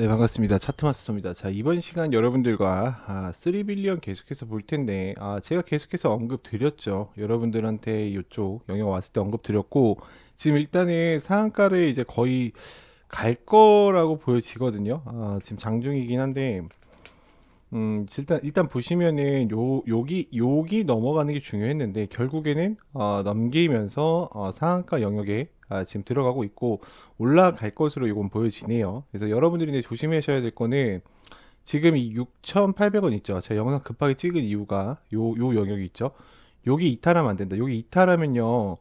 네, 반갑습니다. 차트마스터입니다. 자, 이번 시간 여러분들과 아, 3빌리언 계속해서 볼 텐데, 아, 제가 계속해서 언급 드렸죠. 여러분들한테 이쪽 영역 왔을 때 언급 드렸고, 지금 일단은 상한가를 이제 거의 갈 거라고 보여지거든요. 아, 지금 장중이긴 한데, 음, 일단, 일단 보시면은 요, 여기, 여기 넘어가는 게 중요했는데, 결국에는, 어, 넘기면서, 어, 상한가 영역에 아, 지금 들어가고 있고, 올라갈 것으로 이건 보여지네요. 그래서 여러분들이 이제 조심하셔야 될 거는, 지금 이 6,800원 있죠. 제가 영상 급하게 찍은 이유가 요, 요 영역이 있죠. 여기 이탈하면 안 된다. 여기 이탈하면요.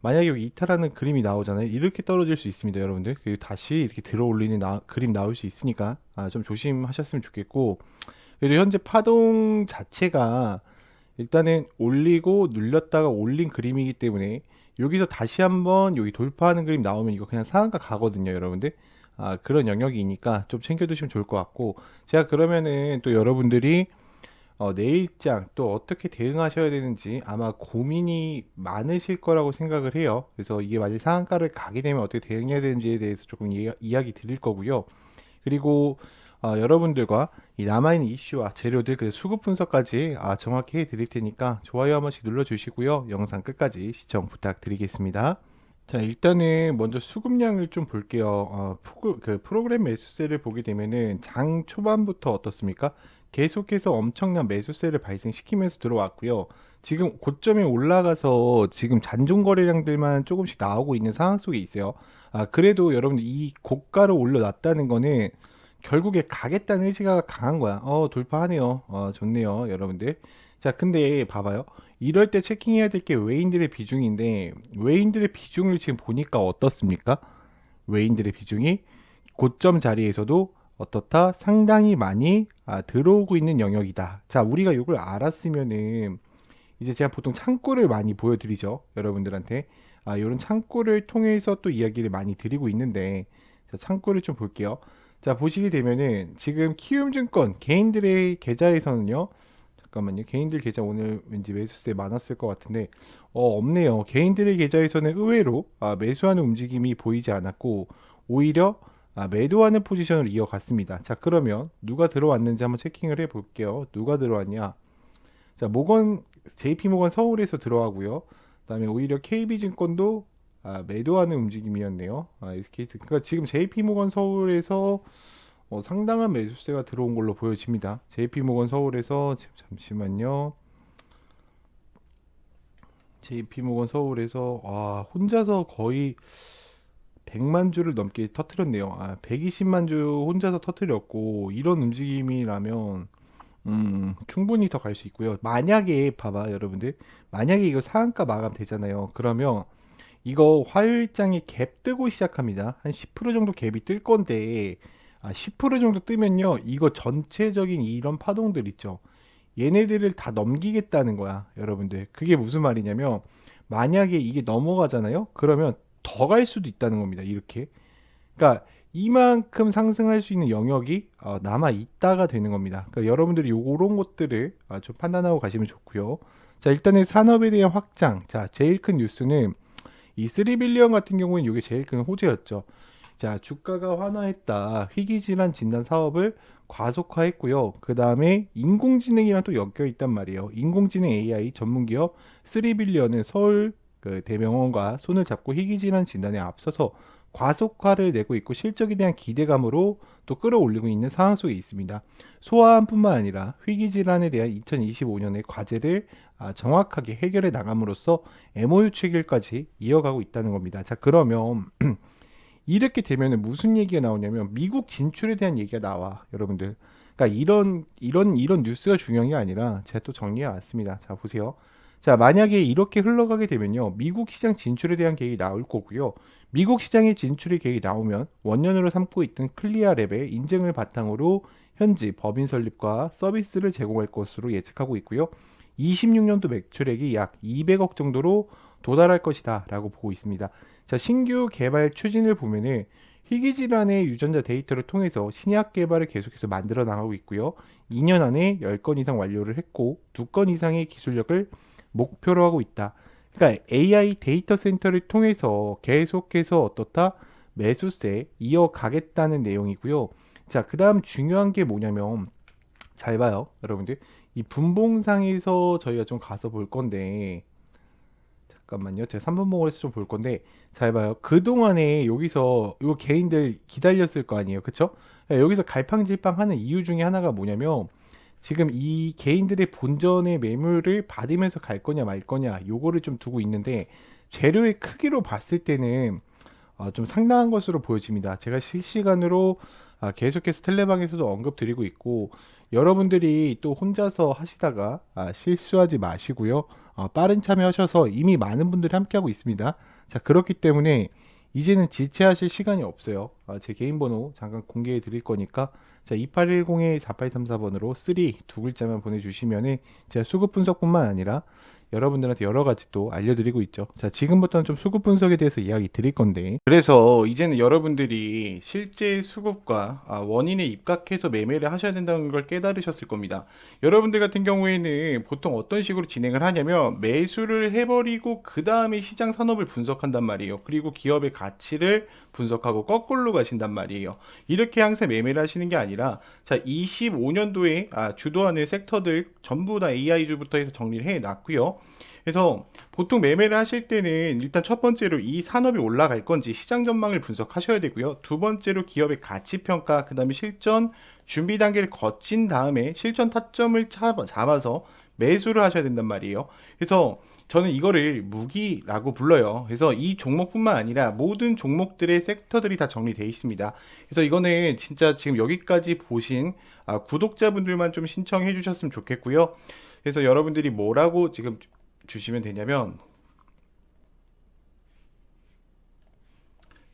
만약에 여기 이탈하는 그림이 나오잖아요. 이렇게 떨어질 수 있습니다, 여러분들. 그리고 다시 이렇게 들어 올리는 나- 그림 나올 수 있으니까 아, 좀 조심하셨으면 좋겠고, 그리고 현재 파동 자체가 일단은 올리고 눌렸다가 올린 그림이기 때문에 여기서 다시 한번 여기 돌파하는 그림 나오면 이거 그냥 상한가 가거든요, 여러분들. 아, 그런 영역이니까 좀 챙겨두시면 좋을 것 같고 제가 그러면은 또 여러분들이 어, 내일장 또 어떻게 대응하셔야 되는지 아마 고민이 많으실 거라고 생각을 해요. 그래서 이게 만약 상한가를 가게 되면 어떻게 대응해야 되는지에 대해서 조금 이야, 이야기 드릴 거고요. 그리고 어, 여러분들과 이 남아있는 이슈와 재료들 그 수급 분석까지 아, 정확히 해드릴 테니까 좋아요 한 번씩 눌러주시고요. 영상 끝까지 시청 부탁드리겠습니다. 자, 일단은 먼저 수급량을 좀 볼게요. 어, 프로, 그 프로그램 매수세를 보게 되면은 장 초반부터 어떻습니까? 계속해서 엄청난 매수세를 발생시키면서 들어왔고요. 지금 고점에 올라가서 지금 잔존 거래량들만 조금씩 나오고 있는 상황 속에 있어요. 아, 그래도 여러분들 이 고가를 올려놨다는 거는 결국에 가겠다는 의지가 강한 거야. 어, 돌파하네요. 어, 좋네요, 여러분들. 자, 근데 봐봐요. 이럴 때 체킹해야 될 게 외인들의 비중인데 외인들의 비중을 지금 보니까 어떻습니까? 외인들의 비중이 고점 자리에서도 어떻다? 상당히 많이 아, 들어오고 있는 영역이다. 자, 우리가 이걸 알았으면은 이제 제가 보통 창구를 많이 보여드리죠. 여러분들한테. 아, 이런 창구를 통해서 또 이야기를 많이 드리고 있는데 자, 창구를 좀 볼게요. 자, 보시게 되면은 지금 키움증권 개인들의 계좌에서는요. 잠깐만요. 개인들 계좌 오늘 왠지 매수세 많았을 것 같은데 어, 없네요. 개인들의 계좌에서는 의외로 아, 매수하는 움직임이 보이지 않았고 오히려 아, 매도하는 포지션을 이어갔습니다. 자, 그러면 누가 들어왔는지 한번 체킹을 해 볼게요. 누가 들어왔냐? 자, 모건 JP 모건 서울에서 들어가고요. 그 다음에 오히려 KB증권도 아, 매도하는 움직임이었네요. 아, SK 그러니까 지금 JP 모건 서울에서 어, 상당한 매수세가 들어온 걸로 보여집니다. JP 모건 서울에서 지금 잠시만요. JP 모건 서울에서 아, 혼자서 거의 100만 주를 넘게 터트렸네요. 아, 120만 주 혼자서 터트렸고 이런 움직임이라면 음, 충분히 더 갈 수 있고요. 만약에 봐봐 여러분들 만약에 이거 상한가 마감 되잖아요. 그러면 이거 화요일장에 갭 뜨고 시작합니다. 한 10% 정도 갭이 뜰 건데 아, 10% 정도 뜨면요. 이거 전체적인 이런 파동들 있죠. 얘네들을 다 넘기겠다는 거야, 여러분들. 그게 무슨 말이냐면 만약에 이게 넘어가잖아요. 그러면 더 갈 수도 있다는 겁니다. 이렇게. 그러니까 이만큼 상승할 수 있는 영역이 어, 남아 있다가 되는 겁니다. 그러니까 여러분들이 요런 것들을 아, 좀 판단하고 가시면 좋고요. 자, 일단은 산업에 대한 확장. 자, 제일 큰 뉴스는 이 3빌리언 같은 경우는 이게 제일 큰 호재였죠. 자, 주가가 환화했다. 희귀질환 진단 사업을 과속화했고요. 그 다음에 인공지능이랑 또 엮여 있단 말이에요. 인공지능 AI 전문 기업 3빌리언은 서울 그 대병원과 손을 잡고 희귀질환 진단에 앞서서 과속화를 내고 있고 실적에 대한 기대감으로 또 끌어올리고 있는 상황 속에 있습니다. 소아암뿐만 아니라 희귀 질환에 대한 2025년의 과제를 아, 정확하게 해결해 나감으로써 MOU 체결까지 이어가고 있다는 겁니다. 자, 그러면 이렇게 되면 무슨 얘기가 나오냐면 미국 진출에 대한 얘기가 나와 여러분들 그러니까 이런 이런 이런 뉴스가 중요한 게 아니라 제가 또 정리해 왔습니다 자 보세요 자 만약에 이렇게 흘러가게 되면요 미국 시장 진출에 대한 계획이 나올 거고요 미국 시장에 진출의 계획이 나오면 원년으로 삼고 있던 클리아랩의 인증을 바탕으로 현지 법인 설립과 서비스를 제공할 것으로 예측하고 있고요 26년도 매출액이 약 200억 정도로 도달할 것이다 라고 보고 있습니다. 자, 신규 개발 추진을 보면은 희귀질환의 유전자 데이터를 통해서 신약 개발을 계속해서 만들어 나가고 있고요. 2년 안에 10건 이상 완료를 했고 2건 이상의 기술력을 목표로 하고 있다. 그러니까 AI 데이터 센터를 통해서 계속해서 어떻다? 매수세 이어가겠다는 내용이고요. 자, 그 다음 중요한 게 뭐냐면, 잘 봐요, 여러분들. 이 분봉상에서 저희가 좀 가서 볼 건데, 잠깐만요. 제가 3분봉을 좀볼 건데, 잘 봐요. 그동안에 여기서 요 개인들 기다렸을 거 아니에요. 그쵸? 예, 여기서 갈팡질팡 하는 이유 중에 하나가 뭐냐면, 지금 이 개인들의 본전의 매물을 받으면서 갈 거냐 말 거냐, 요거를 좀 두고 있는데, 재료의 크기로 봤을 때는 어, 좀 상당한 것으로 보여집니다. 제가 실시간으로 아, 계속해서 텔레방에서도 언급 드리고 있고 여러분들이 또 혼자서 하시다가 아, 실수하지 마시고요. 어, 빠른 참여하셔서 이미 많은 분들이 함께하고 있습니다. 자, 그렇기 때문에 이제는 지체하실 시간이 없어요. 아, 제 개인 번호 잠깐 공개해 드릴 거니까 자, 2810-4834번으로 3 두 글자만 보내주시면은 제가 수급 분석뿐만 아니라 여러분들한테 여러 가지 또 알려드리고 있죠. 자, 지금부터는 좀 수급 분석에 대해서 이야기 드릴 건데. 그래서 이제는 여러분들이 실제 수급과 아, 원인에 입각해서 매매를 하셔야 된다는 걸 깨달으셨을 겁니다. 여러분들 같은 경우에는 보통 어떤 식으로 진행을 하냐면 매수를 해버리고 그 다음에 시장 산업을 분석한단 말이에요. 그리고 기업의 가치를 분석하고 거꾸로 가신단 말이에요. 이렇게 항상 매매를 하시는 게 아니라 자 25년도에 아, 주도하는 섹터들 전부 다 AI주부터 해서 정리를 해 놨고요. 그래서 보통 매매를 하실 때는 일단 첫 번째로 이 산업이 올라갈 건지 시장 전망을 분석하셔야 되고요. 두 번째로 기업의 가치 평가, 그다음에 실전 준비 단계를 거친 다음에 실전 타점을 잡아- 잡아서 매수를 하셔야 된단 말이에요. 그래서 저는 이거를 무기라고 불러요. 그래서 이 종목뿐만 아니라 모든 종목들의 섹터들이 다 정리되어 있습니다. 그래서 이거는 진짜 지금 여기까지 보신 아, 구독자분들만 좀 신청해 주셨으면 좋겠고요. 그래서 여러분들이 뭐라고 지금 주시면 되냐면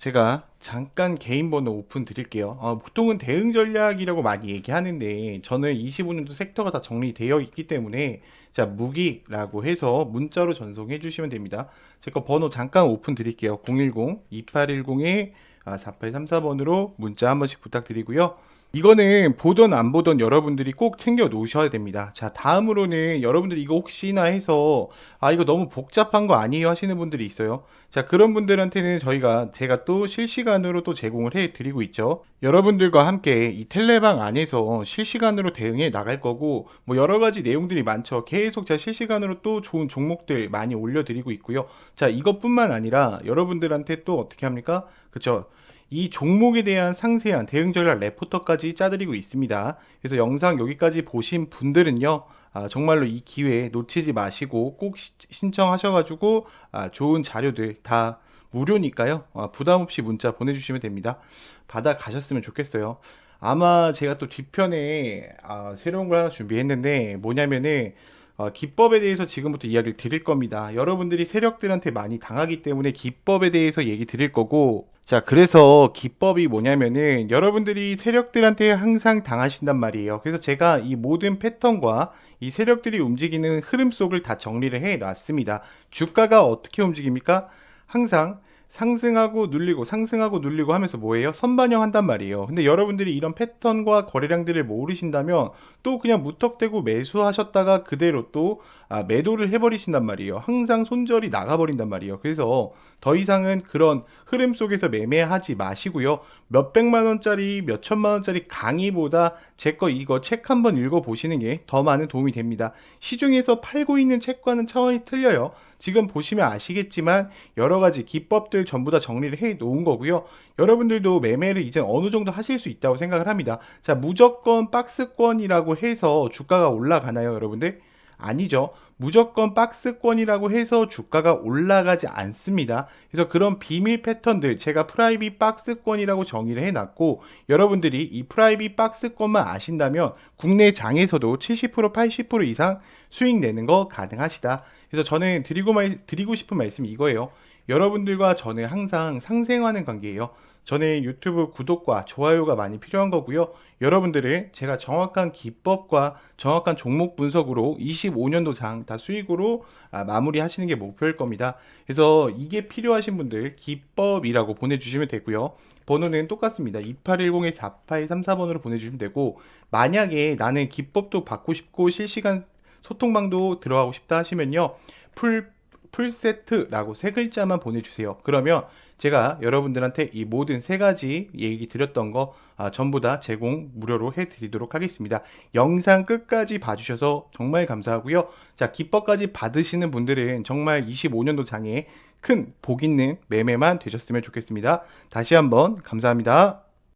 제가 잠깐 개인 번호 오픈 드릴게요. 어, 보통은 대응 전략이라고 많이 얘기하는데 저는 25년도 sek터가 다 정리되어 있기 때문에 자 무기라고 해서 문자로 전송해 주시면 됩니다. 제 거 번호 잠깐 오픈 드릴게요. 010-2810-4834번으로 문자 한 번씩 부탁드리고요. 이거는 보던 안 보던 여러분들이 꼭 챙겨 놓으셔야 됩니다. 자, 다음으로는 여러분들 이거 혹시나 해서 아, 이거 너무 복잡한 거 아니에요 하시는 분들이 있어요. 자, 그런 분들한테는 저희가 제가 또 실시간으로 또 제공을 해 드리고 있죠. 여러분들과 함께 이 텔레방 안에서 실시간으로 대응해 나갈 거고 뭐 여러 가지 내용들이 많죠. 계속 제가 실시간으로 또 좋은 종목들 많이 올려 드리고 있고요. 자, 이것뿐만 아니라 여러분들한테 또 어떻게 합니까? 그쵸? 이 종목에 대한 상세한 대응 전략 레포터까지 짜드리고 있습니다. 그래서 영상 여기까지 보신 분들은요, 아, 정말로 이 기회 놓치지 마시고 꼭 시- 신청하셔가지고 아, 좋은 자료들 다 무료니까요. 아, 부담 없이 문자 보내주시면 됩니다. 받아 가셨으면 좋겠어요. 아마 제가 또 뒤편에 아, 새로운 걸 하나 준비했는데 뭐냐면은 어, 기법에 대해서 지금부터 이야기를 드릴 겁니다. 여러분들이 세력들한테 많이 당하기 때문에 기법에 대해서 얘기 드릴 거고, 자, 그래서 기법이 뭐냐면은 여러분들이 세력들한테 항상 당하신단 말이에요. 그래서 제가 이 모든 패턴과 이 세력들이 움직이는 흐름 속을 다 정리를 해 놨습니다. 주가가 어떻게 움직입니까? 항상 상승하고 눌리고 상승하고 눌리고 하면서 뭐예요? 선반영 한단 말이에요. 근데 여러분들이 이런 패턴과 거래량들을 모르신다면 또 그냥 무턱대고 매수하셨다가 그대로 또 아, 매도를 해버리신단 말이에요. 항상 손절이 나가버린단 말이에요. 그래서 더 이상은 그런 흐름 속에서 매매하지 마시고요. 몇백만 원짜리, 몇천만 원짜리 강의보다 제 거 이거 책 한번 읽어보시는 게 더 많은 도움이 됩니다. 시중에서 팔고 있는 책과는 차원이 틀려요. 지금 보시면 아시겠지만 여러 가지 기법들 전부 다 정리를 해 놓은 거고요. 여러분들도 매매를 이제 어느 정도 하실 수 있다고 생각을 합니다. 자, 무조건 박스권이라고 해서 주가가 올라가나요, 여러분들? 아니죠. 무조건 박스권이라고 해서 주가가 올라가지 않습니다. 그래서 그런 비밀 패턴들 제가 프라이빗 박스권이라고 정의를 해놨고 여러분들이 이 프라이빗 박스권만 아신다면 국내 장에서도 70% 80% 이상 수익 내는 거 가능하시다. 그래서 저는 드리고 말, 드리고 싶은 말씀이 이거예요. 여러분들과 저는 항상 상생하는 관계예요. 저는 유튜브 구독과 좋아요가 많이 필요한 거고요. 여러분들은 제가 정확한 기법과 정확한 종목 분석으로 25년도 장 다 수익으로 아, 마무리 하시는 게 목표일 겁니다. 그래서 이게 필요하신 분들 기법이라고 보내주시면 되고요. 번호는 똑같습니다. 2810-4834번으로 보내주시면 되고 만약에 나는 기법도 받고 싶고 실시간 소통방도 들어가고 싶다 하시면요. 풀 풀세트라고 세 글자만 보내주세요. 그러면 제가 여러분들한테 이 모든 세 가지 얘기 드렸던 거 아, 전부 다 제공 무료로 해드리도록 하겠습니다. 영상 끝까지 봐주셔서 정말 감사하고요. 자, 기법까지 받으시는 분들은 정말 25년도 장에 큰 복 있는 매매만 되셨으면 좋겠습니다. 다시 한번 감사합니다.